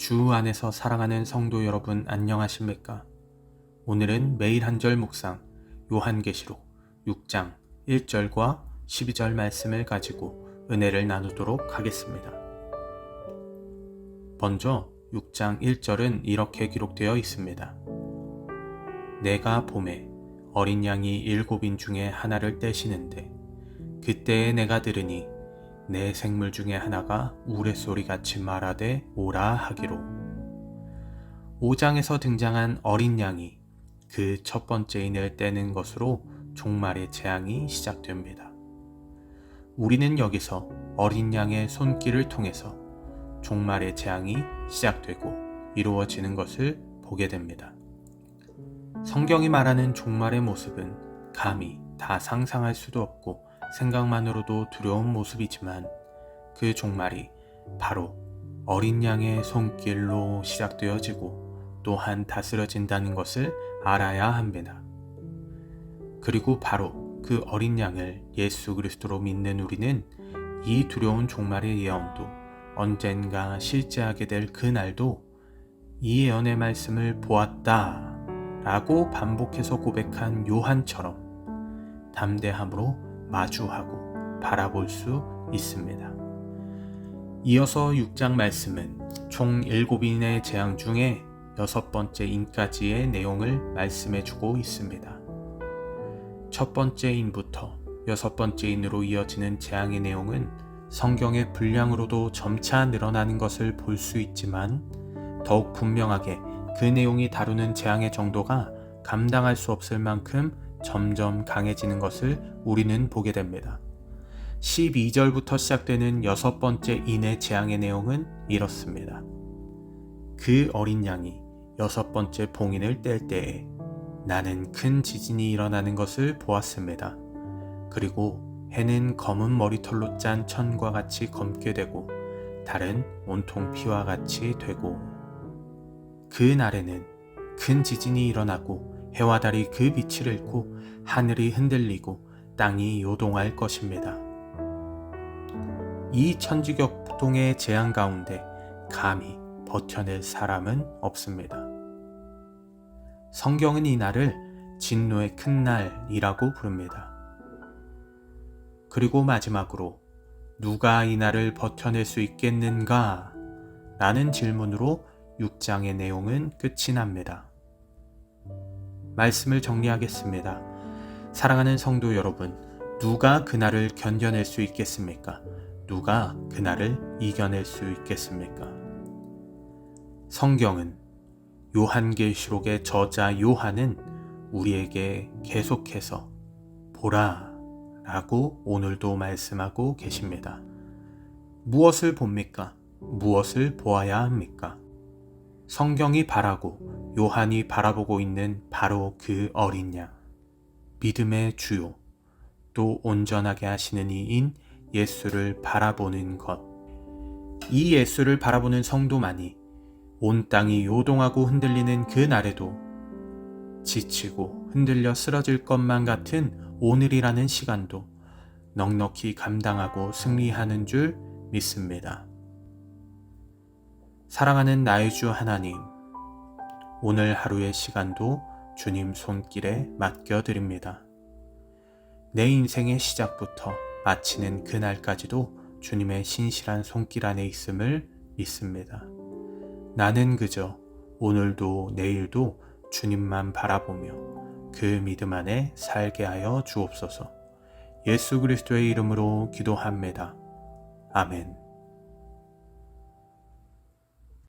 주 안에서 사랑하는 성도 여러분 안녕하십니까? 오늘은 매일 한 절 묵상 요한계시록 6장 1절과 12절 말씀을 가지고 은혜를 나누도록 하겠습니다. 먼저 6장 1절은 이렇게 기록되어 있습니다. 내가 봄에 어린 양이 일곱인 중에 하나를 떼시는데 그때에 내가 들으니 내 생물 중에 하나가 우레소리 같이 말하되 오라 하기로 5장에서 등장한 어린 양이 그 첫 번째 인을 떼는 것으로 종말의 재앙이 시작됩니다. 우리는 여기서 어린 양의 손길을 통해서 종말의 재앙이 시작되고 이루어지는 것을 보게 됩니다. 성경이 말하는 종말의 모습은 감히 다 상상할 수도 없고 생각만으로도 두려운 모습이지만 그 종말이 바로 어린 양의 손길로 시작되어지고 또한 다스려진다는 것을 알아야 합니다. 그리고 바로 그 어린 양을 예수 그리스도로 믿는 우리는 이 두려운 종말의 예언도 언젠가 실제하게 될 그날도 이 예언의 말씀을 보았다 라고 반복해서 고백한 요한처럼 담대함으로 마주하고 바라볼 수 있습니다. 이어서 6장 말씀은 총 7인의 재앙 중에 여섯 번째 인까지의 내용을 말씀해 주고 있습니다. 첫 번째 인부터 여섯 번째 인으로 이어지는 재앙의 내용은 성경의 분량으로도 점차 늘어나는 것을 볼 수 있지만 더욱 분명하게 그 내용이 다루는 재앙의 정도가 감당할 수 없을 만큼 점점 강해지는 것을 우리는 보게 됩니다. 12절부터 시작되는 여섯 번째 인의 재앙의 내용은 이렇습니다. 그 어린 양이 여섯 번째 봉인을 뗄 때에 나는 큰 지진이 일어나는 것을 보았습니다. 그리고 해는 검은 머리털로 짠 천과 같이 검게 되고 달은 온통 피와 같이 되고 그 날에는 큰 지진이 일어나고 해와 달이 그 빛을 잃고 하늘이 흔들리고 땅이 요동할 것입니다. 이 천지격동의 재앙 가운데 감히 버텨낼 사람은 없습니다. 성경은 이 날을 진노의 큰 날이라고 부릅니다. 그리고 마지막으로 누가 이 날을 버텨낼 수 있겠는가? 라는 질문으로 6장의 내용은 끝이 납니다. 말씀을 정리하겠습니다. 사랑하는 성도 여러분, 누가 그날을 견뎌낼 수 있겠습니까? 누가 그날을 이겨낼 수 있겠습니까? 성경은 요한계시록의 저자 요한은 우리에게 계속해서 보라 라고 오늘도 말씀하고 계십니다. 무엇을 봅니까? 무엇을 보아야 합니까? 성경이 바라고 요한이 바라보고 있는 바로 그 어린 양. 믿음의 주요, 또 온전하게 하시는 이인 예수를 바라보는 것. 이 예수를 바라보는 성도만이 온 땅이 요동하고 흔들리는 그 날에도 지치고 흔들려 쓰러질 것만 같은 오늘이라는 시간도 넉넉히 감당하고 승리하는 줄 믿습니다. 사랑하는 나의 주 하나님, 오늘 하루의 시간도 주님 손길에 맡겨드립니다. 내 인생의 시작부터 마치는 그날까지도 주님의 신실한 손길 안에 있음을 믿습니다. 나는 그저 오늘도 내일도 주님만 바라보며 그 믿음 안에 살게 하여 주옵소서. 예수 그리스도의 이름으로 기도합니다. 아멘.